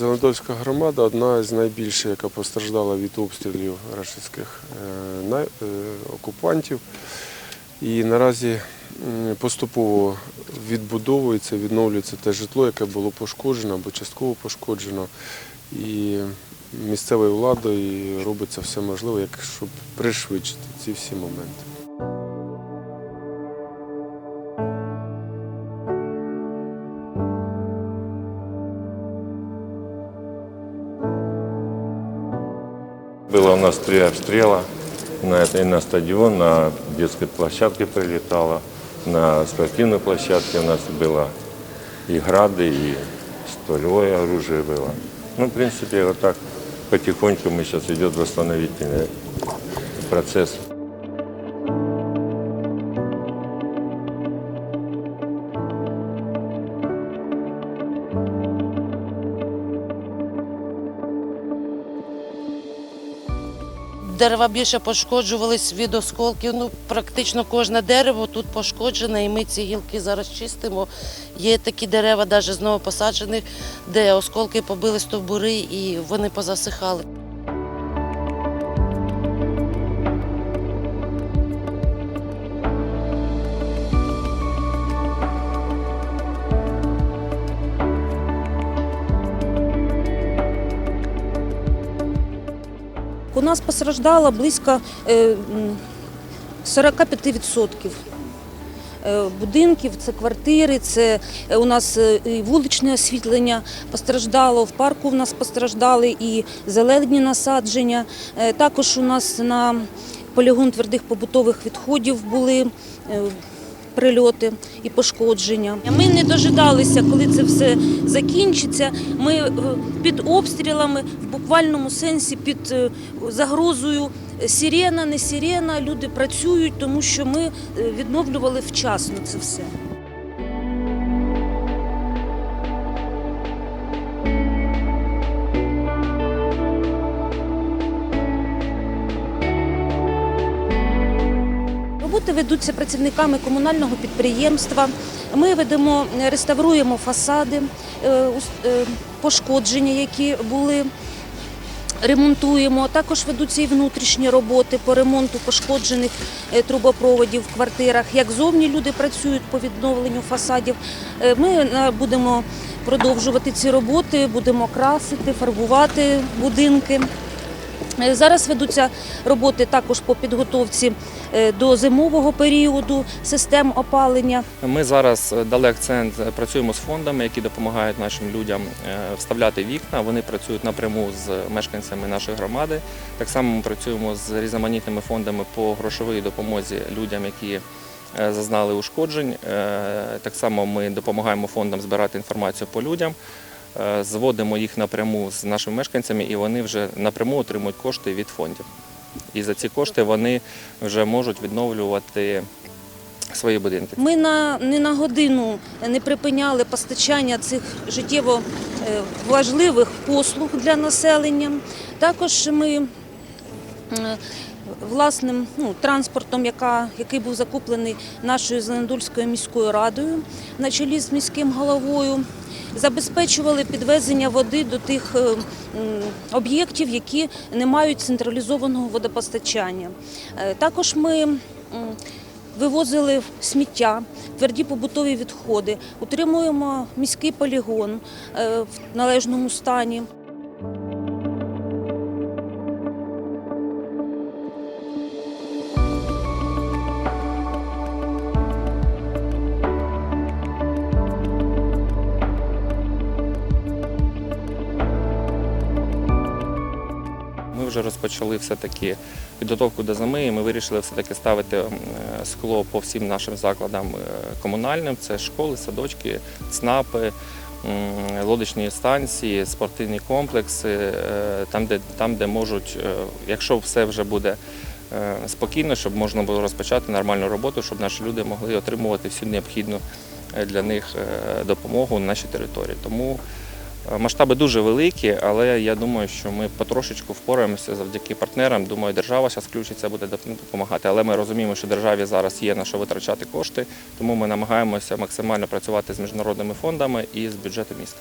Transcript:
Зеленодольська громада одна з найбільших, яка постраждала від обстрілів рашистських е, е, окупантів. І наразі поступово відбудовується, відновлюється те житло, яке було пошкоджено або частково пошкоджено. І місцевою владою робиться все можливе, щоб пришвидшити ці всі моменти. Было у нас три обстрела. На, на стадион, на детской площадке прилетало. На спортивной площадке у нас было и грады, и стволевое оружие было. Ну, в принципе, вот так потихоньку мы сейчас идет восстановительный процесс. Дерева більше пошкоджувались від осколків. Ну, практично кожне дерево тут пошкоджене, і ми ці гілки зараз чистимо. Є такі дерева, навіть знову посаджені, де осколки побили стовбури і вони позасихали. У нас постраждало близько е, 45% е, будинків, це квартири, це е, у нас е, і вуличне освітлення постраждало, в парку в нас постраждали і зелені насадження. Е, Також у нас на полігон твердих побутових відходів були е, прильоти і пошкодження. Ми не дожидалися, коли це все закінчиться. Ми е, під обстрілами, в буквальному сенсі, під е, загрозою сирена, не сирена. Люди працюють, тому що ми е, відновлювали вчасно це все. Роботи ведуться працівниками комунального підприємства. Ми ведемо, реставруємо фасади, е, е, пошкодження, які були. Ремонтуємо, також ведуться і внутрішні роботи по ремонту пошкоджених е, трубопроводів в квартирах. Як зовні люди працюють по відновленню фасадів. Ми будемо продовжувати ці роботи, будемо красити, фарбувати будинки. Е, Зараз ведуться роботи також по підготовці е, до зимового періоду систем опалення. Ми зараз е, дали акцент, працюємо з фондами, які допомагають нашим людям вставляти вікна. Вони працюють напряму з мешканцями нашої громади. Так само ми працюємо з різноманітними фондами по грошовій допомозі людям, які зазнали ушкоджень. Так само ми допомагаємо фондам збирати інформацію по людям. Е, Зводимо їх напряму з нашими мешканцями, і вони вже напряму отримують кошти від фондів. І за ці кошти вони вже можуть відновлювати свої будинки. Ми на не на годину не припиняли постачання цих життєво е, важливих послуг для населення. Також ми е, власним ну, транспортом, яка, який був закуплений нашою Зеленодольською міською радою на чолі з міським головою, забезпечували підвезення води до тих е, об'єктів, які не мають централізованого водопостачання. Е, Також ми вивозили сміття, тверді побутові відходи, утримуємо міський полігон е, в належному стані. Вже розпочали все-таки підготовку до зими. і Ми вирішили все-таки ставити е, скло по всім нашим закладам е, комунальним. Це школи, садочки, ЦНАПи, лодочні станції, спортивні комплекси, е, там, де, там, де можуть, якщо все вже буде спокійно, щоб можна було розпочати нормальну роботу, щоб наші люди могли отримувати всю необхідну для них допомогу на нашій території. Тому Масштаби дуже великі, але я думаю, що ми потрошечку впораємося завдяки партнерам. Думаю, держава зараз включиться, буде допомагати. Але ми розуміємо, що державі зараз є на що витрачати кошти, тому ми намагаємося максимально працювати з міжнародними фондами і з бюджету міста.